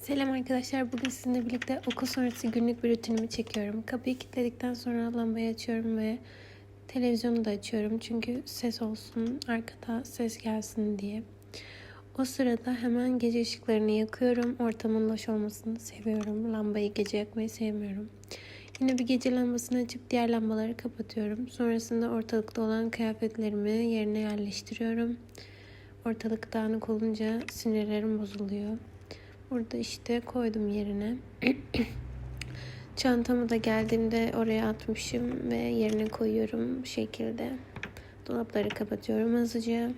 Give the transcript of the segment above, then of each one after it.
Selam arkadaşlar. Bugün sizinle birlikte okul sonrası günlük bir rutinimi çekiyorum. Kapıyı kilitledikten sonra lambayı açıyorum ve televizyonu da açıyorum. Çünkü ses olsun, arkada ses gelsin diye. O sırada hemen gece ışıklarını yakıyorum. Ortamın loş olmasını seviyorum. Lambayı gece yakmayı sevmiyorum. Yine bir gece lambasını açıp diğer lambaları kapatıyorum. Sonrasında ortalıkta olan kıyafetlerimi yerine yerleştiriyorum. Ortalık dağınık olunca sinirlerim bozuluyor. Burada işte koydum yerine. Çantamı da geldiğimde oraya atmışım ve yerine koyuyorum bu şekilde. Dolapları kapatıyorum hızlıca.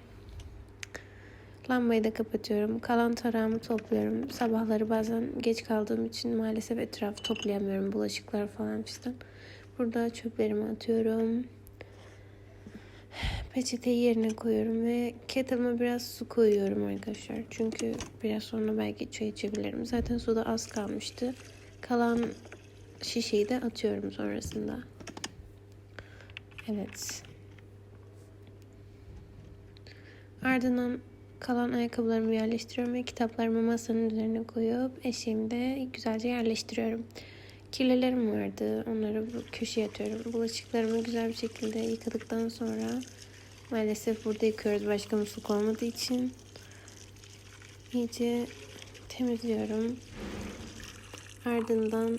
Lambayı da kapatıyorum. Kalan tarağımı topluyorum. Sabahları bazen geç kaldığım için maalesef etrafı toplayamıyorum. Bulaşıklar falan fistan. Burada çöplerimi atıyorum. Peçeteyi yerine koyuyorum ve kettle'ıma biraz su koyuyorum arkadaşlar. Çünkü biraz sonra belki çay içebilirim. Zaten suda az kalmıştı. Kalan şişeyi de atıyorum sonrasında. Evet. Ardından kalan ayakkabılarımı yerleştiriyorum ve kitaplarımı masanın üzerine koyup eşeğimi de güzelce yerleştiriyorum. Kirlilerim vardı. Onları köşeye atıyorum. Bulaşıklarımı güzel bir şekilde yıkadıktan sonra maalesef burada yıkıyoruz. Başka musluk olmadığı için iyice temizliyorum. Ardından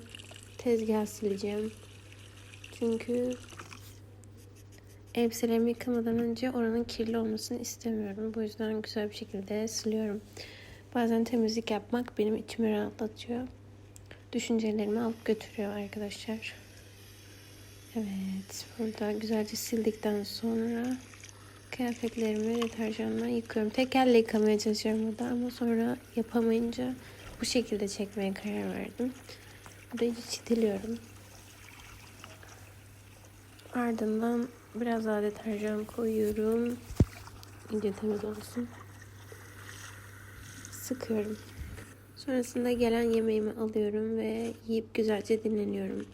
tezgah sileceğim. Çünkü elbiselerimi yıkamadan önce oranın kirli olmasını istemiyorum. Bu yüzden güzel bir şekilde siliyorum. Bazen temizlik yapmak benim içimi rahatlatıyor düşüncelerimi alıp götürüyor arkadaşlar. Evet, burada güzelce sildikten sonra kıyafetlerimi deterjanla yıkıyorum. Tek elle yıkamaya çalışıyorum burada ama sonra yapamayınca bu şekilde çekmeye karar verdim. İyice çitiliyorum. Ardından biraz daha deterjan koyuyorum. İyice temiz olsun. Sıkıyorum. Sonrasında gelen yemeğimi alıyorum ve yiyip güzelce dinleniyorum.